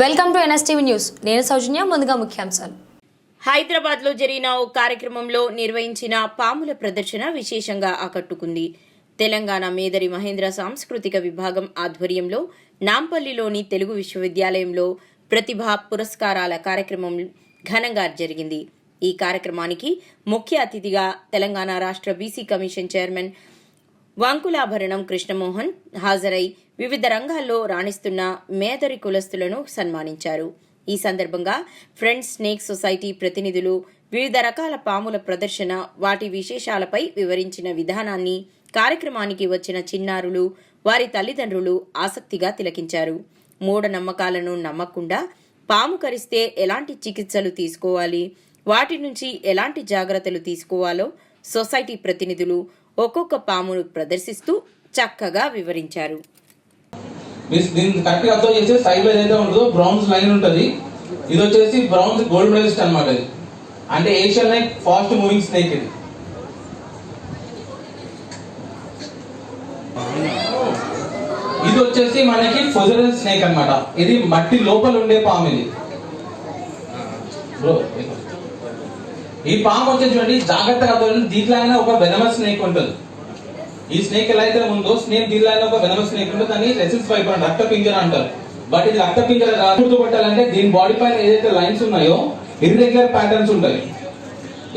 Welcome to NSTV news. నేను సౌజన్య ముందుగా ముఖ్యాంశాలు. హైదరాబాద్లో జరిగిన ఓ కార్యక్రమంలో నిర్వహించిన పాముల ప్రదర్శన విశేషంగా ఆకట్టుకుంది. తెలంగాణ మేదరి మహేంద్ర సాంస్కృతిక విభాగం ఆధ్వర్యంలో నాంపల్లిలోని తెలుగు విశ్వవిద్యాలయంలో ప్రతిభా పురస్కారాల కార్యక్రమం ఘనంగా జరిగింది. ఈ కార్యక్రమానికి ముఖ్య అతిథిగా తెలంగాణ రాష్ట్ర బీసీ కమిషన్ చైర్మన్ వాంకులాభరణం కృష్ణమోహన్ హాజరై వివిధ రంగాల్లో రాణిస్తున్న మేదరి కులస్తులను సన్మానించారు. ఈ సందర్భంగా ఫ్రెండ్స్ స్నేక్ సొసైటీ ప్రతినిధులు వివిధ రకాల పాముల ప్రదర్శన వాటి విశేషాలపై వివరించిన విధానాన్ని కార్యక్రమానికి వచ్చిన చిన్నారులు వారి తల్లిదండ్రులు ఆసక్తిగా తిలకించారు. మూఢనమ్మకాలను నమ్మకుండా పాము కరిస్తే ఎలాంటి చికిత్సలు తీసుకోవాలి? వాటి నుంచి ఎలాంటి జాగ్రత్తలు తీసుకోవాలో సొసైటీ ప్రతినిధులు ఒక్కొక్క పామును ప్రదర్శిస్తూ చక్కగా వివరించారు. దీన్ని కరెక్ట్ చేస్తే సైడ్ ఏదైతే ఉంటుందో బ్రౌన్స్ లైన్ ఉంటుంది. ఇది వచ్చేసి బ్రౌన్స్ గోల్డ్ మెడలిస్ట్ అనమాట ఇది. అంటే Asian like fast moving snake ఇది. ఇది వచ్చేసి మనకి ఫొజరల్ స్నేక్ అనమాట ఇది మట్టి లోపల ఉండే పాము ఇది. బ్రో ఈ పాము వచ్చేసి చూడండి జాగ్రత్తగా చూడండి. దీంట్లో అయినా ఒక వెనమ స్నేక్ ఉంటుంది. ఈ స్నేక్ ఎలా అయితే ఉందో స్నేక్ దీనిలో ఒక వెనమ స్నేక్ ఉంటుంది. దాన్ని రెసిస్ పైప్ అంటారు రక్త పింజర అంటారు. బట్ ఇది రక్త పింజర కాదు. గుర్తుపట్టాలంటే దీని బాడీ పైన ఏదైతే లైన్స్ ఉన్నాయో ఇర్రెగ్యులర్ ప్యాటర్న్స్ ఉంటాయి.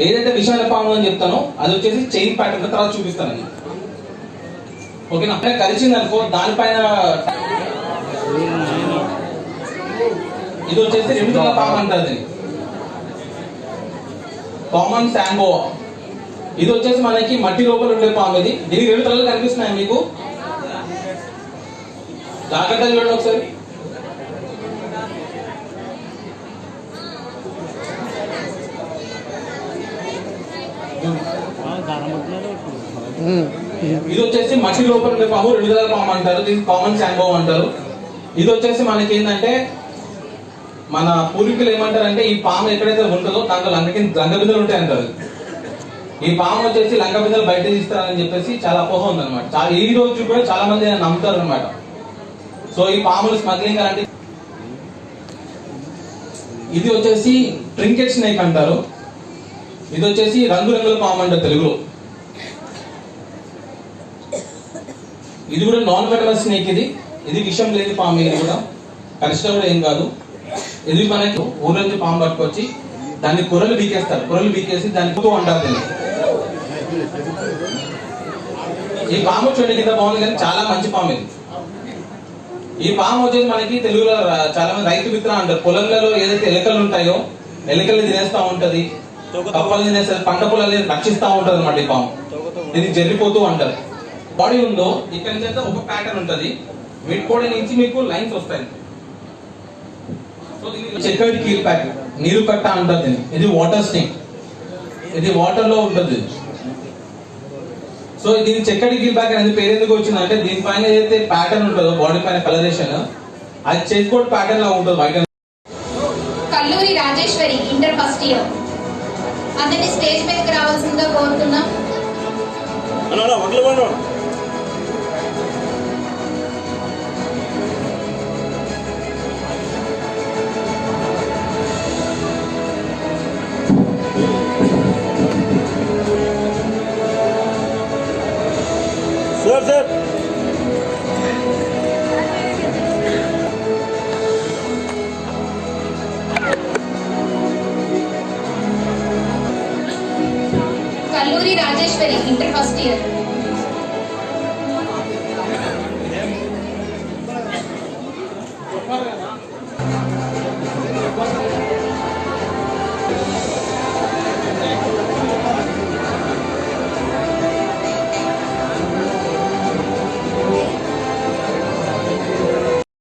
ఏదైతే విశాల పాము అని చెప్తానో అది వచ్చేసి చైన్ ప్యాటర్న్ తర్వాత చూపిస్తాను ఓకేనా కలిసింది అనుకో దానిపైన ఇది వచ్చేసి రెండు పాము అంటారు దీన్ని. కామన్ శాంగోవా ఇది వచ్చేసి మనకి మట్టి లోపల ఉండే పాము ఇది. దీనికి రెండు తలలు కనిపిస్తున్నాయి మీకు. జాగ్రత్తగా చూడండి ఒకసారి. ఇది వచ్చేసి మట్టి లోపల ఉండే పాము రెండు తలల పాము అంటారు. దీన్ని కామన్ శాంగో అంటారు. ఇది వచ్చేసి మనకి ఏంటంటే మన పూర్వీకులు ఏమంటారంటే ఈ పాము ఎక్కడైతే ఉంటుందో దాంట్లో లంగ కింద లంగ ఉంటాయి అంటారు ఈ పాము వచ్చేసి లంకబిందలు బయట తీస్తారని చెప్పేసి చాలా అపోహ ఉందన్నమాట. చాలా ఈ రోజు కూడా చాలా మంది నమ్ముతారు అనమాట సో ఈ పాములు స్మగ్లింగ్ అలాంటి ఇది వచ్చేసి ట్రింకెట్ స్నేక్ అంటారు. ఇది వచ్చేసి రంగురంగుల పాము అంటారు తెలుగులో. ఇది కూడా నాన్ వెటమస్ స్నేక్ ఇది. ఇది విషం లేని పాము ఇది కూడా. కరిష్టం కూడా ఏం కాదు. ఎందుకు మనకి ఊర్లోంచి పాము పట్టుకొచ్చి దాన్ని కూరలు బీకేస్తారు. కూరలు బీకేసి దాన్ని కుతూ అంటారు దీన్ని ఈ పాము చూడండి కింద బాగుంది కానీ చాలా మంచి పాము ఇది. ఈ పాము వచ్చేసి మనకి తెలుగులో చాలా మంది రైతు మిత్ర అంటారు. పొలంలలో ఏదైతే ఎలుకలు ఉంటాయో ఎలుకలు తినేస్తా ఉంటది. కప్పలు తినేస్తారు. పంట పొలాలు రక్షిస్తా ఉంటది అనమాట ఈ పాము. ఇది జరిగిపోతూ అంటారు. బాడీ ఉందో ఇక్కడ నుంచి అయితే ఒక ప్యాటర్న్ ఉంటది. మిడ్ కోడి నుంచి మీకు లైన్స్ వస్తాయి. చెక్కడి కీల్ ప్యాక్ నీరు కట్ట అంటారు ఇది వాటర్ స్నేక్ ఇది వాటర్లో ఉంటుంది. సో దీని చెక్కడి కీల్ ప్యాక్ అనేది పేరు ఎందుకు వచ్చిందంటే దీనిపైన ఏదైతే ప్యాటర్న్ ఉంటుందో బాడీ పైన కలరేషన్ అది చెక్ బోర్డ్ ప్యాటర్న్ లా ఉంటుంది white Kalluri Rajeswari inter first year అందరినీ స్టేజ్ మీదకి రావాల్సిందిగా కోరుతున్నాం. Sir sir Kalluri Rajeswari inter first year